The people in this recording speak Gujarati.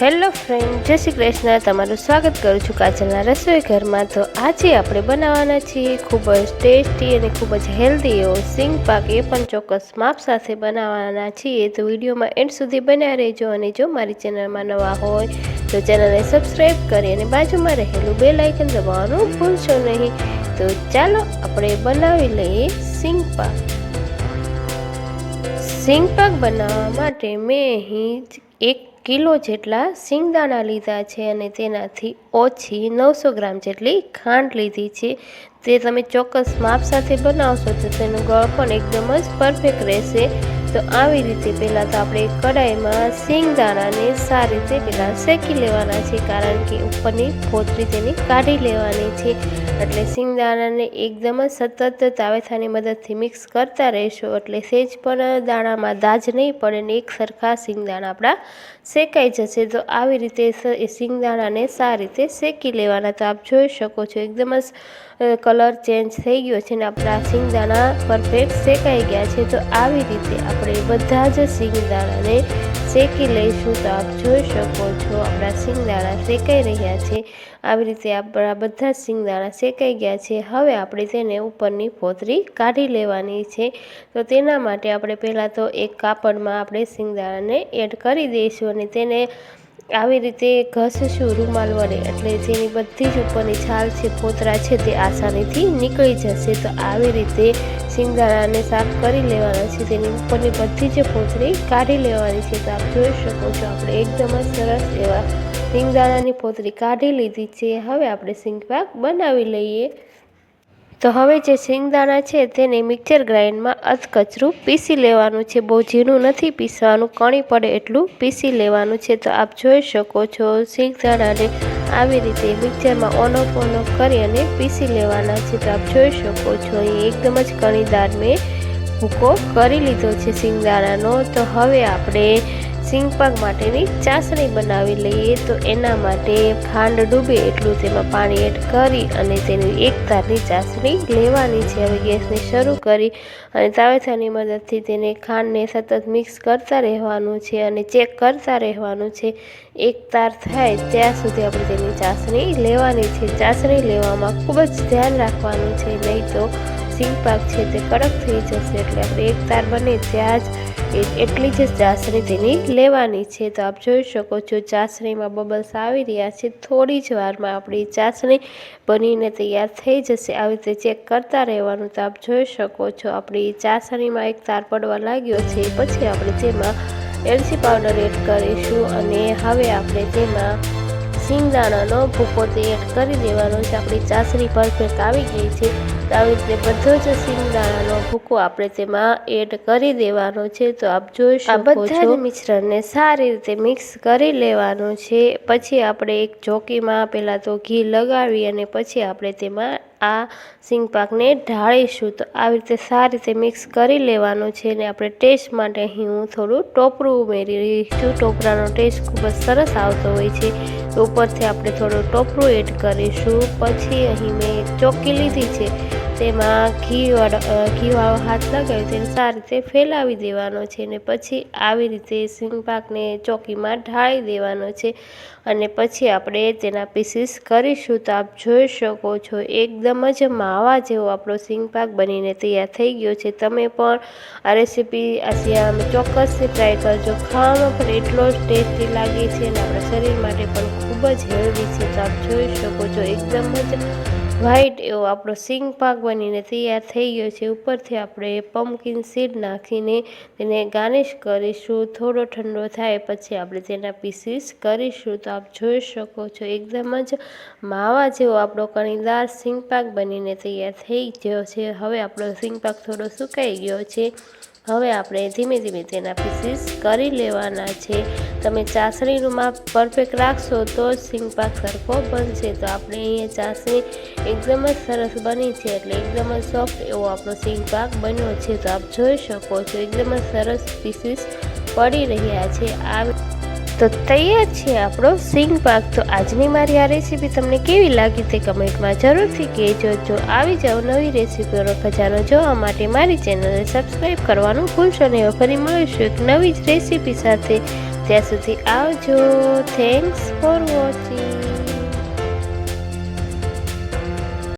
હેલો ફ્રેન્ડ, જય શ્રી કૃષ્ણ. તમારું સ્વાગત કરું છું કાજલના રસોઈ ઘરમાં. તો આજે આપણે બનાવવાના છીએ ખૂબ જ ટેસ્ટી અને ખૂબ જ હેલ્ધી એવો સિંગ પાક. એ પણ ચોક્કસ માપ સાથે બનાવવાના છીએ. તો વિડીયોમાં એન્ડ સુધી બન્યા રહેજો અને જો મારી ચેનલમાં નવા હોય, તો ચેનલને સબસ્ક્રાઈબ કરી અને બાજુમાં રહેલું બે લાઇકન દબાવવાનું ભૂલશો નહીં. તો ચાલો આપણે બનાવી લઈએ સિંગ પાક. સિંગ પાક બનાવવા માટે મેં અહીં એક કિલો જેટલા સિંગદાણા લીધા છે અને તેનાથી ઓછી નવસો ગ્રામ જેટલી ખાંડ લીધી છે. તે તમે ચોક્કસ માપ સાથે બનાવશો તો તેનું ગળ પણ એકદમ જ પરફેક્ટ રહેશે. તો આવી રીતે પહેલાં તો આપણે કઢાઈમાં સિંગદાણાને સારી રીતે પહેલાં શેકી લેવાના છે, કારણ કે ઉપરની ફોતરી તેની કાઢી લેવાની છે. એટલે સિંગદાણાને એકદમ જ સતત તાવેથાની મદદથી મિક્સ કરતા રહેશો. એટલે સેજ પણ દાણામાં દાજ નહીં પડે ને એક સરખા સિંગદાણા આપણા શેકાઈ જશે. તો આવી રીતે સિંગદાણાને સારી રીતે શેકી લેવાના તો આપ જોઈ શકો છો. એકદમ જ કલર ચેન્જ થઈ ગયો છે અને આપણા સિંગદાણા પરફેક્ટ શેકાઈ ગયા છે, તો આવી રીતે આપણે બધા જ સિંગદાણાને શેકી લઈશું. તો આપ જોઈ શકો છો, આપણા સિંગદાણા શેકાઈ રહ્યા છે. આવી રીતે આપણા બધા સિંગદાણા શેકાઈ ગયા છે. હવે આપણે તેને ઉપરની ફોતરી કાઢી લેવાની છે. તો તેના માટે આપણે પહેલાં તો એક કાપડમાં આપણે સિંગદાણાને એડ કરી દઈશું અને તેને આવી રીતે ઘસશું રૂમાલ વડે એટલે જેની બધી જ ઉપરની છાલ છે ફોતરા છે તે આસાનીથી નીકળી જશે. તો આવી રીતે સિંગદાણાને સાફ કરી લેવાના છે. તેની ઉપરની બધી જ ફોતરી કાઢી લેવાની છે. તો આપ જોઈ શકો છો, આપણે એકદમ જ સરસ એવા સિંગદાણાની ફોતરી કાઢી લીધી છે. હવે આપણે સિંગપાક બનાવી લઈએ. તો હવે જે શિંગદાણા છે તેને મિક્સર ગ્રાઇન્ડમાં અધકચરું પીસી લેવાનું છે. બહુ ઝીણું નથી પીસવાનું, કણી પડે એટલું પીસી લેવાનું છે. તો આપ જોઈ શકો છો સિંગદાણાને આવી રીતે મિક્સરમાં ઓનોફ ઓનોફ કરી અને પીસી લેવાના છે. તો આપ જોઈ શકો છો અહીં એકદમ જ કણીદાર મેં ભૂકો કરી લીધો છે સિંગદાણાનો તો હવે આપણે સિંગપાક માટેની ચાસણી બનાવી લઈએ તો એના માટે ખાંડ ડૂબે એટલું તેમાં પાણી એડ કરી અને તેની એક તારની ચાસણી લેવાની છે. હવે ગેસને શરૂ કરી અને તાવેથાની મદદથી તેને ખાંડને સતત મિક્સ કરતા રહેવાનું છે અને ચેક કરતા રહેવાનું છે. એક તાર થાય ત્યાં સુધી આપણે તેની ચાસણી લેવાની છે. ચાસણી લેવામાં ખૂબ જ ધ્યાન રાખવાનું છે, નહીં તો સિંગ પાક છે તે કડક થઈ જશે એટલે આપણે એક તાર બને ત્યાં જ એટલી જ ચાસણી તેની લેવાની છે. તો આપ જોઈ શકો છો ચાસણીમાં બબલ્સ આવી રહ્યા છે. થોડી જ વારમાં આપણી ચાસણી બનીને તૈયાર થઈ જશે. આવી રીતે ચેક કરતા રહેવાનું તો આપ જોઈ શકો છો. આપણી ચાસણીમાં એક તાર પડવા લાગ્યો છે. પછી આપણે તેમાં એલચી પાવડર એડ કરીશું અને હવે આપણે તેમાં સિંગદાણાનો ભૂકો તે એડ કરી દેવાનો છે. આપણી ચાસણી પરફેક્ટ આવી ગઈ છે. તો આવી રીતે બધો જ સિંગદાણાનો ભૂકો આપણે તેમાં એડ કરી દેવાનો છે. તો આપ જોઈ શકો છો. મિશ્રણને સારી રીતે મિક્સ કરી લેવાનું છે. પછી આપણે એક ચોકીમાં પહેલાં તો ઘી લગાવી અને પછી આપણે તેમાં આ સિંગ પાકને ઢાળીશું. તો આવી રીતે સારી રીતે મિક્સ કરી લેવાનું છે અને આપણે ટેસ્ટ માટે અહીં હું થોડું ટોપરું ઉમેરી રહી છું. ટોપરાનો ટેસ્ટ ખૂબ જ સરસ આવતો હોય છે. ઉપરથી આપણે થોડું ટોપરું એડ કરીશું. પછી અહીં મેં ચોકી લીધી છે. તેમાં ઘી ઘીવાળો હાથ લગાવ્યો તેને સારી રીતે ફેલાવી દેવાનો છે ને પછી આવી રીતે સિંગ પાકને ચોકીમાં ઢાળી દેવાનો છે. અને પછી આપણે તેના પીસીસ કરીશું. તો આપ જોઈ શકો છો, એકદમ જ માવા જેવો આપણો સિંગ પાક બનીને તૈયાર થઈ ગયો છે. તમે પણ આ રેસીપી આ શિયાળામાં ચોક્કસથી ટ્રાય કરજો. ખાવામાં પણ એટલો જ ટેસ્ટી લાગે છે અને આપણા શરીર માટે પણ ખૂબ જ હેલ્ધી છે. તો આપ જોઈ શકો છો, એકદમ જ વ્હાઈટ એવો આપણો સિંગ પાક બનીને તૈયાર થઈ ગયો છે. ઉપરથી આપણે પમ્પકિન સીડ નાખીને તેને ગાર્નિશ કરીશું. થોડો ઠંડો થાય પછી આપણે તેના પીસીસ કરીશું. તો આપ જોઈ શકો છો, એકદમ જ માવા જેવો આપણો કણીદાર સિંગ પાક બનીને તૈયાર થઈ ગયો છે. હવે આપણો સિંગ પાક થોડો સુકાઈ ગયો છે. હવે આપણે ધીમે ધીમે તેના પીસીસ કરી લેવાના છે. તમે ચાસણીનું માપ પરફેક્ટ રાખશો તો જ સિંગ પાક સરખો બનશે. તો આપણે અહીંયા ચાસણી એકદમ જ સરસ બની છે એટલે એકદમ જ સોફ્ટ એવો આપણો સિંગ પાક બન્યો છે. તો આપ જોઈ શકો છો એકદમ જ સરસ પીસીસ પડી રહ્યા છે. આ તો તૈયાર છે આપણો સિંગ પાક તો આજની મારી આ રેસીપી તમને કેવી લાગી તે કમેન્ટમાં જરૂરથી કહેજો. જો આવી જાઓ નવી રેસીપીઓનો ખજાનો જોવા માટે મારી ચેનલને સબસ્ક્રાઈબ કરવાનું ભૂલશો નહીં. ફરી મળીશું નવી જ રેસીપી સાથે. ત્યાં સુધી આવજો થેન્ક્સ ફોર વોચિંગ